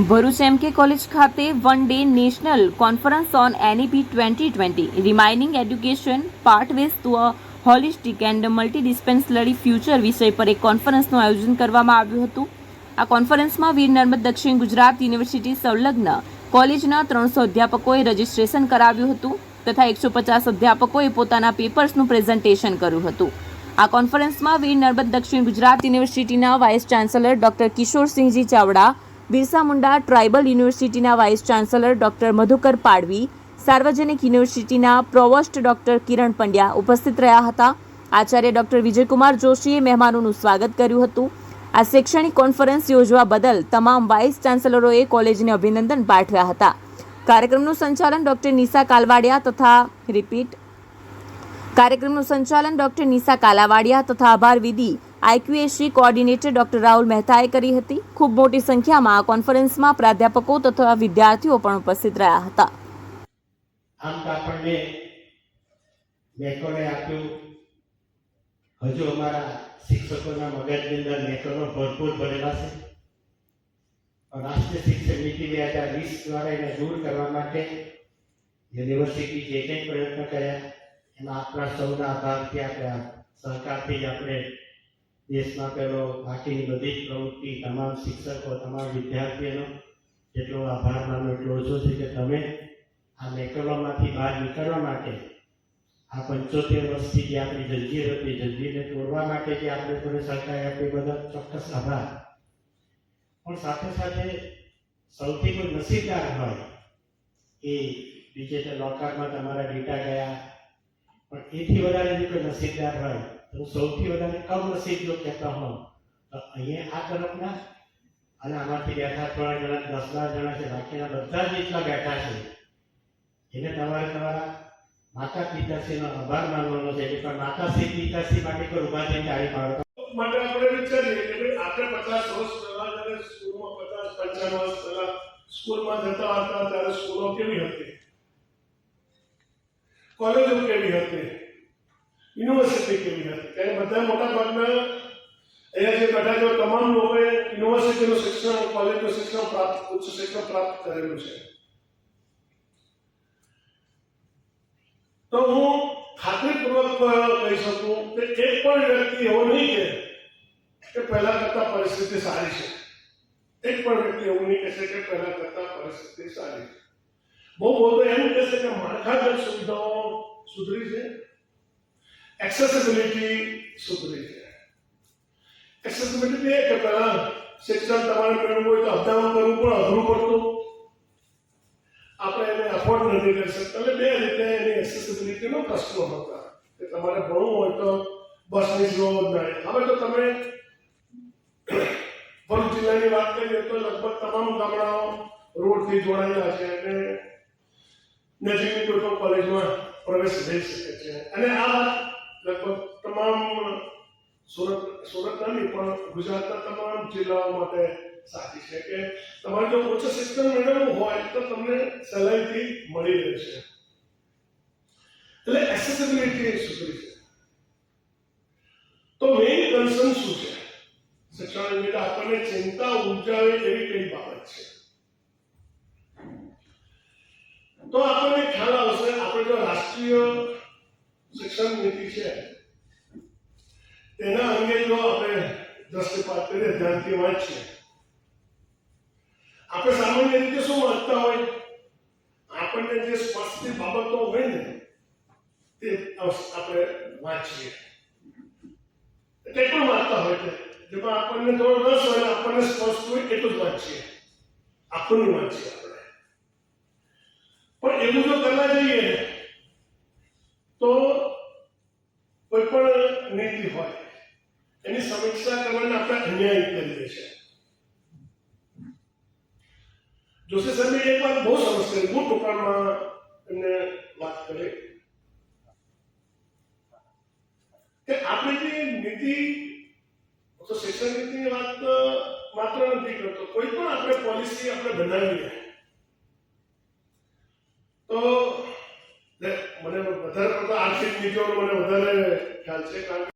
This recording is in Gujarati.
ભરૂચ એમકે કોલેજ ખાતે one day national conference on NEP twenty twenty. Reimagining education path ways to a holistic and multi disciplinary future વિષય પર એક કોન્ફરન્સનું આયોજન કરવામાં આવ્યું હતું. આ કોન્ફરન્સમાં વીર નર્મદ દક્ષિણ ગુજરાત યુનિવર્સિટી સંલગ્ન કોલેજના ત્રણસો અધ્યાપકોએ રજિસ્ટ્રેશન કરાવ્યું હતું તથા એકસો પચાસ અધ્યાપકોએ પોતાના પેપર્સનું પ્રેઝન્ટેશન કર્યું હતું. આ કોન્ફરન્સમાં વીર નર્મદ દક્ષિણ ગુજરાત યુનિવર્સિટીના vice chancellor doctor Kishorsinhji Chavda Birsa Munda tribal યુનિવર્સિટીના vice chancellor doctor Madhukar Padvi, Sarvajanik યુનિવર્સિટીના પ્રોવોસ્ટ ડોક્ટર કિરણ પંડ્યા ઉપસ્થિત રહ્યા હતા. આચાર્ય ડોક્ટર વિજયકુમાર જોશીએ મહેમાનોનું સ્વાગત કર્યું હતું. આ શૈક્ષણિક કોન્ફરન્સ યોજવા બદલ તમામ વાઇસ ચાન્સેલરોએ કોલેજને અભિનંદન પાઠવ્યા હતા. કાર્યક્રમનું સંચાલન ડોક્ટર નિશા કાલવાડિયા તથા, રિપીટ, કાર્યક્રમનું સંચાલન ડોક્ટર નિશા કાલાવાડિયા તથા આભાર વિધિ આઈક્યુએસી કોઓર્ડિનેટર ડોક્ટર રાહુલ મહેતાએ કરી હતી. ખૂબ મોટી સંખ્યામાં આ કોન્ફરન્સમાં પ્રાધ્યાપકો તથા વિદ્યાર્થીઓ પણ ઉપસ્થિત રહ્યા હતા. આમ આપણને મેકોને આપ્યું. હજુ અમારા શિક્ષકોના મગજની અંદર મેકોનો ભરપૂર ભરેલા છે. રાષ્ટ્રીય શિક્ષણ નીતિ બે હજાર વીસ દ્વારા એને દૂર કરવા માટે યુનિવર્સિટી જે કંઈ પ્રયત્ન કર્યા, એમાં આપણા સૌના આભારથી, આપણા સહકારથી જ આપણે દેશમાં પેલો બાકીની બધી જ પ્રવૃત્તિ તમામ શિક્ષકો, તમામ વિદ્યાર્થીઓનો જેટલો આભાર માનો એટલો ઓછો છે કે તમે આ મેકલોમાંથી બહાર નીકળવા માટે, આ પંચોતેર વર્ષથી જે આપણી જંજીર હતી, જંજીરને તોડવા માટે જે આપણે થોડે સરકાર આપી બધા ચોક્કસ આભાર. પણ સાથે સાથે સૌથી કોઈ નસીબદાર હોય એ ડિજિટલ લોકરમાં તમારા ડેટા ગયા, પણ એથી વધારે કોઈ નસીબદાર હોય હું સૌથી વધારે કમનસીબ જો કહેતા હોઉં, તો અહીંયા આ તરફના અને આમાંથી બેઠા થોડા જણા દસ બાર જણા છે, બાકીના બધા જ એટલા બેઠા છે. એને તમારે તમારા માતા પિતાશ્રીનો આભાર માનવાનો છે એટલે પણ માતાશ્રી પિતાશ્રી માટે કોઈ ઊભા થઈને તાળી પાડો માટે આપણે વિચારીએ કે આપણે પચાસ વર્ષ પહેલા જ્યારે સ્કૂલમાં પચાસ, પંચાવન વર્ષ પહેલા સ્કૂલમાં જતા હતા, ત્યારે સ્કૂલો કેવી હતી? કોલેજો કેવી હતી? યુનિવર્સિટી કેવી હતી ત્યારે બધા મોટા ભાગના અહીંયા જે બધા જો તમામ લોકોએ યુનિવર્સિટીનું શિક્ષણ કોલેજનું શિક્ષણ પ્રાપ્ત, ઉચ્ચ શિક્ષણ પ્રાપ્ત કરેલું છે. તો હું ખાતરીપૂર્વક કહી શકું કે એક પણ વ્યક્તિ એવો નહીં કે કે પહેલા કરતા પરિસ્થિતિ સારી છે. એક પણ વ્યક્તિ એવું નહીં કહેશે કે પહેલા કરતા પરિસ્થિતિ સારી છે. બહુ બહુ એમ કહેશે કે માળખાગત સુવિધાઓ સુધરી છે. એક્સેસિબિલિટી સુધરી છે? એક્સેસિબિલિટી એ કે પહેલા શિક્ષણ તમારે મેળવવું હોય તો અપડાઉન કરવું પણ અઘરું પડતું. આપણે એને અફોર્ડ નથી કરી શકતા. એટલે બે રીતે એની એક્સેસિબિલિટીનો પ્રશ્નો હતા. કે તમારે ભણવું હોય તો બસની સુવિધા મળે હવે તો તમે ભરૂચ જિલ્લાની વાત કરીએ તો લગભગ તમામ ગામડાઓ રોડથી જોડાયેલા છે અને નજીકની કોઈ પણ કોલેજમાં પ્રવેશ થઈ શકે છે. અને આ સુરત સુરત નહીં પણ ગુજરાતના તમામ જિલ્લાઓ માટે સાચી છે કે તમારે જો ઉચ્ચ શિક્ષણ મેળવવું હોય તો તમને સહેલાઈથી મળી રહેશે. એટલે એક્સેસિબિલિટી સુધરી છે. તો મેઇન કન્સર્ન શું છે? શિક્ષણ એટલે આપણને ચિંતા ઉપજાવે એવી કઈ બાબત છે. તો આપણને ખ્યાલ આવશે, આપણે જો રાષ્ટ્રીય શિક્ષણ નીતિ છે તેના અંગે જો આપણે દ્રષ્ટિપાત કરીએ, ધ્યાનથી વાંચીએ. આપણે સામાન્ય રીતે શું વાંચતા હોય? આપણને જે સ્પષ્ટ બાબતો હોય ને, તે આપણે વાંચીએ. તે પણ વાંચતા હોય છે. જેમાં આપણને થોડો રસ હોય આપણને સ્પષ્ટ હોય, એટલું જ વાંચીએ. આપણને વાંચીએ આપણે. પણ એવું જો કરવા જઈએ તો કોઈ પણ નીતિ હોય એની સમીક્ષા કરવાને આપણે અન્યાય કરીએ છીએ જોશી સાહેબે એક વાત બહુ સરસ કરી. બહુ ટૂંકામાં એમને વાત કરી. કે આપણી જે નીતિ, તો શિક્ષણ નીતિની વાત માત્ર નથી કરતો, કોઈ પણ આપણે પોલિસી આપણે બનાવીએ. તો મને વધારે પડતા આર્થિક નીતિઓનો મને વધારે ખ્યાલ છે, કારણ કે